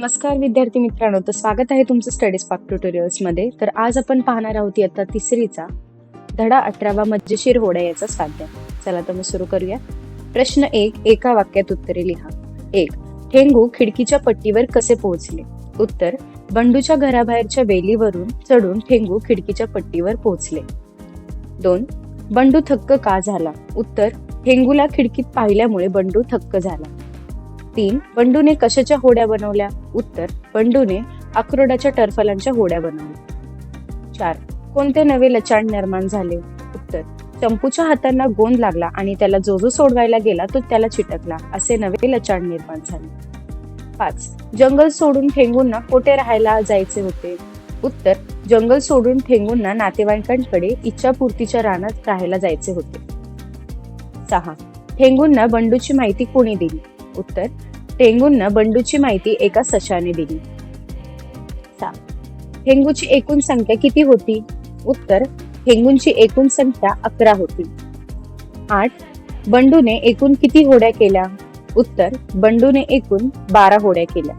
नमस्कार विद्यार्थी मित्रांनो तर स्वागत आहे तुमचं स्टडीज पाक ट्युटोरियल्समध्ये तर आज आपण पाहणार आहोत इयत्ता तिसरीचा धडा अठरावा मज्जेशीर होडा याचा स्वाध्याय. चला तर मग सुरू करूया. प्रश्न एक एका वाक्यात उत्तरे लिहा. एक ठेंगू खिडकीच्या पट्टीवर कसे पोहोचले? उत्तर बंडूच्या घराबाहेरच्या वेलीवरून चढून ठेंगू खिडकीच्या पट्टीवर पोहोचले. दोन बंडू थक्क का झाला? उत्तर ठेंगूला खिडकीत पाहिल्यामुळे बंडू थक्क झाला. तीन बंडूने कशाच्या होड्या बनवल्या? उत्तर बंडूने अक्रोडाच्या टरफलांच्या होड्या बनवल्या. चार कोणते नवे लचाण निर्माण झाले? उत्तर चंपूच्या हातांना गोंद लागला आणि त्याला जो जो सोडवायला गेला तो त्याला चिटकला असे नवे लचाण निर्माण झाले. पाच जंगल सोडून ठेंगूंना कोठे राहायला जायचे होते? उत्तर जंगल सोडून ठेंगूंना नातेवाईकांकडे इच्छापूर्तीच्या रानात राहायला जायचे होते. सहा ठेंगूंना बंडूची माहिती कोणी दिली? उत्तर टेंगूंना बंडूची माहिती एका सशाने दिली. हेंगूची एकूण संख्या किती होती? उत्तर हेंगूंची एकूण संख्या अकरा होती. आठ बंडूने एकूण किती होड्या केल्या? उत्तर बंडूने एकूण बारा होड्या केल्या.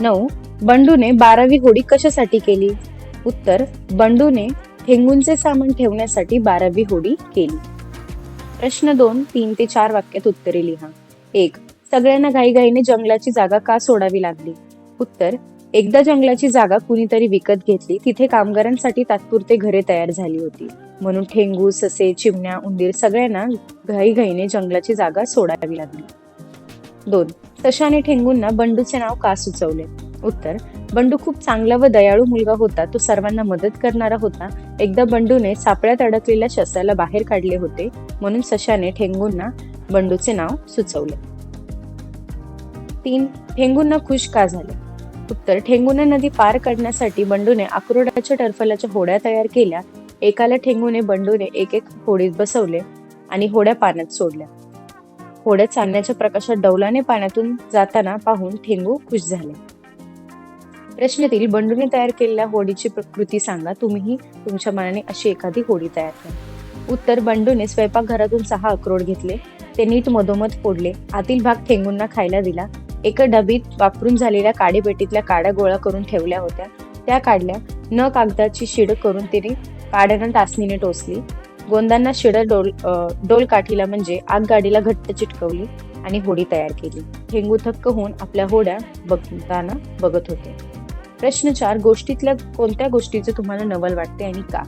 नऊ बंडूने बारावी होडी कशासाठी केली? उत्तर बंडूने ठेंगूंचे सामान ठेवण्यासाठी बारावी होडी केली. प्रश्न दोन तीन ते चार वाक्यात उत्तरे लिहा. एक सगळ्यांना घाईघाईने जंगलाची जागा का सोडावी लागली? उत्तर एकदा जंगलाची जागा कुणीतरी विकत घेतली तिथे कामगारांसाठी तात्पुरते घरे तयार झाली होती. म्हणून ठेंगू ससे चिमण्या उंदीर सगळ्यांना घाईघाईने जंगलाची जागा सोडावी लागली. दोन सशाने ठेंगूंना बंडूचे नाव का सुचवले? उत्तर बंडू खूप चांगला व दयाळू मुलगा होता तो सर्वांना मदत करणारा होता. एकदा बंडूने सापळ्यात अडकलेल्या शस्याला बाहेर काढले होते म्हणून सशाने ठेंगूंना बंडूचे नाव सुचवले. तीन ठेंगूंना खुश का झाले? उत्तर ठेंगूने नदी पार करण्यासाठी बंडूने अक्रोडाच्या टरफलाच्या होड्या तयार केल्या. एकाला ठेंगूने बंडूने एक एक होडीत बसवले आणि होड्या पाण्यात सोडल्या. होड्या चांदण्याच्या प्रकाशात डौलाने पाण्यातून जाताना पाहून ठेंगू खुश झाले. प्रश्नातील बंडूने तयार केलेल्या होडीची प्रकृती सांगा. तुम्हीही तुमच्या मनाने अशी एखादी होडी तयार करा. उत्तर बंडूने स्वयंपाकघरातून सहा अक्रोड घेतले. ते नीट मधोमध फोडले. आतील भाग ठेंगूंना खायला दिला. एका डबीत वापरून झालेल्या काडेपेटीतल्या काड्या गोळा करून ठेवल्या होत्या. त्या काढल्या. न कागदाची शिड करून तिने काड्यांना टाचणीने टोचली. गोंदांना शिड डोल डोल काठीला म्हणजे आग गाडीला घट्ट चिटकवली आणि होडी तयार केली. ठेंगू थक्क होऊन आपल्या होड्या बघताना बघत होते. प्रश्न चार गोष्टीतल्या कोणत्या गोष्टीचं तुम्हाला नवल वाटते आणि का?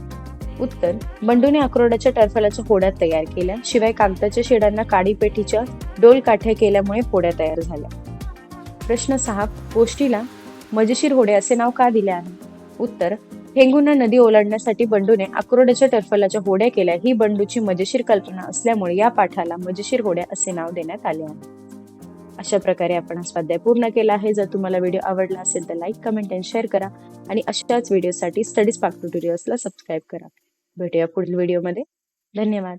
उत्तर बंडूने अक्रोडाच्या टरफलाच्या होड्या तयार केल्या. शिवाय कागदाच्या शेडांना काडीपेठीच्या डोल काठ्या केल्यामुळे होड्या तयार झाल्या. प्रश्न सहा गोष्टीला मजेशीर होडे असे नाव का दिले आहे? उत्तर हेंगुना नदी ओलांडण्यासाठी बंडूने अक्रोडाच्या टर्फलाच्या होड्या केल्या. ही बंडूची मजेशीर कल्पना असल्यामुळे या पाठाला मजेशीर होड्या असे नाव देण्यात आले आहे. अशा प्रकारे आपण हा स्वाध्याय पूर्ण केला आहे. जर तुम्हाला व्हिडिओ आवडला असेल तर लाईक कमेंट अँड शेअर करा. आणि अशाच व्हिडिओसाठी स्टडीज पाक ट्युटोरियल्सला सबस्क्राईब करा. भेटूया पुढील व्हिडिओमध्ये. धन्यवाद.